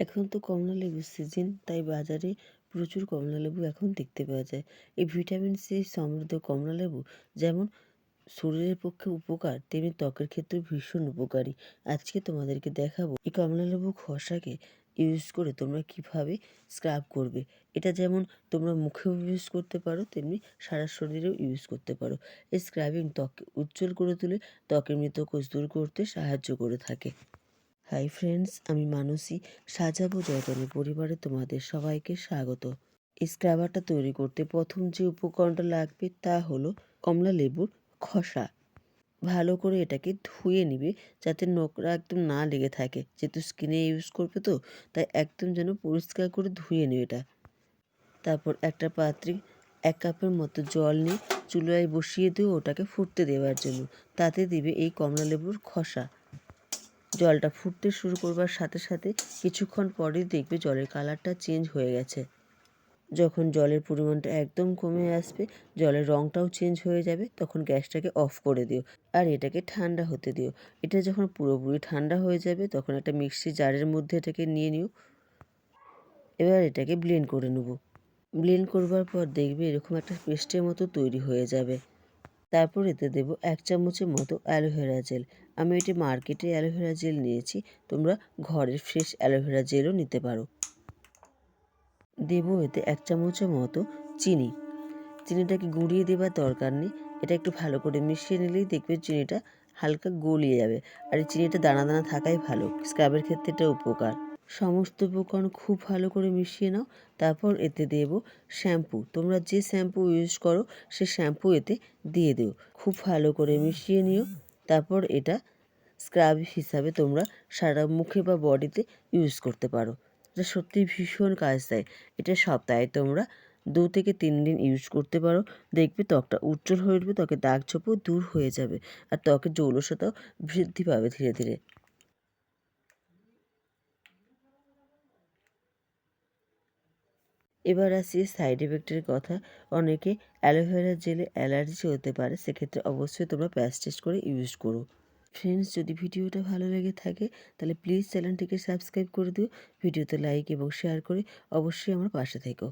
এখন তো কমলা লেবুর সিজন তাই বাজারে প্রচুর কমলা লেবু এখন দেখতে পাওয়া যায়। এই ভিটামিন সি সমৃদ্ধ কমলা লেবু যেমন শরীরের পক্ষে উপকার, তেমনি ত্বকের ক্ষেত্রেও ভীষণ উপকারী। আজকে তোমাদেরকে দেখাবো এই কমলা লেবু খোসাকে ইউজ করে তোমরা কীভাবে স্ক্রাব করবে। এটা যেমন তোমরা মুখেও ইউজ করতে পারো, তেমনি সারা শরীরেও ইউজ করতে পারো। এই স্ক্রাবিং ত্বককে উজ্জ্বল করে তুলে, ত্বকের মৃত কোষ দূর করতে সাহায্য করে থাকে। হাই ফ্রেন্ডস আমি মানসী। সাজাবো যতনে পরিবারে তোমাদের সবাইকে স্বাগত। স্ক্রাবারটা তৈরি করতে প্রথম যে উপকরণটা লাগবে তা হলো কমলা লেবুর খসা। ভালো করে এটাকে ধুয়ে নিবে যাতে নোংরা একদম না লেগে থাকে। যেহেতু স্কিনে ইউজ করবে তো, তাই একদম যেন পরিষ্কার করে ধুয়ে নিও এটা। তারপর একটা পাত্রে এক কাপের মতো জল নিয়ে চুলায় বসিয়ে দিয়ে ওটাকে ফুটতে দেওয়ার জন্য। তাতে দিবে এই কমলা লেবুর খসা। জলটা ফুটতে শুরু করবার সাথে সাথে কিছুক্ষণ পরেই দেখবে জলের কালারটা চেঞ্জ হয়ে গেছে। যখন জলের পরিমাণটা একদম কমে আসবে, জলের রঙটাও চেঞ্জ হয়ে যাবে, তখন গ্যাসটাকে অফ করে দিও আর এটাকে ঠান্ডা হতে দিও। এটা যখন পুরোপুরি ঠান্ডা হয়ে যাবে, তখন একটা মিক্সি জারের মধ্যে এটাকে নিয়ে নিও। এবার এটাকে ব্লেন্ড করে নেব। ব্লেন্ড করবার পর দেখবে এরকম একটা পেস্টের মতো তৈরি হয়ে যাবে। তারপর এতে দেবো এক চামচের মতো অ্যালোভেরা জেল। আমি এটি মার্কেটে অ্যালোভেরা জেল নিয়েছি, তোমরা ঘরের ফ্রেশ অ্যালোভেরা জেলও নিতে পারো। দেবো এতে এক চামচের মতো চিনি। চিনিটাকে গুঁড়িয়ে দেবার দরকার নেই, এটা একটু ভালো করে মিশিয়ে নিলেই দেখবে চিনিটা হালকা গলিয়ে যাবে। আর এই চিনিটা দানা দানা থাকাই ভালো, স্ক্রাবের ক্ষেত্রে এটা উপকার। সমস্ত উপকরণ খুব ভালো করে মিশিয়ে নাও, তারপর এতে দেব শ্যাম্পু। তোমরা যে শ্যাম্পু ইউজ করো, সে শ্যাম্পু এতে দিয়ে দিও। খুব ভালো করে মিশিয়ে নিও, তারপর এটা স্ক্রাব হিসাবে তোমরা সারা মুখে বা বডিতে ইউজ করতে পারো। এটা সত্যিই ভীষণ কাজ দেয়। এটা সপ্তাহে তোমরা দু থেকে তিন দিন ইউজ করতে পারো। দেখবে ত্বকটা উজ্জ্বল হয়ে উঠবে, ত্বকের দাগ ছোপও দূর হয়ে যাবে, আর ত্বকের জৌলসতাও বৃদ্ধি পাবে ধীরে ধীরে। এবার আসি সাইড এফেক্টের কথা। অনেকে অ্যালোভেরা জেলে অ্যালার্জি হতে পারে, সেক্ষেত্রে অবশ্যই তোমরা প্যাচ টেস্ট করে ইউজ করো। ফ্রেন্ডস যদি ভিডিওটা ভালো লেগে থাকে, তাহলে প্লিজ চ্যানেলটিকে সাবস্ক্রাইব করে দিও। ভিডিওতে লাইক এবং শেয়ার করে অবশ্যই আমার পাশে থেকো।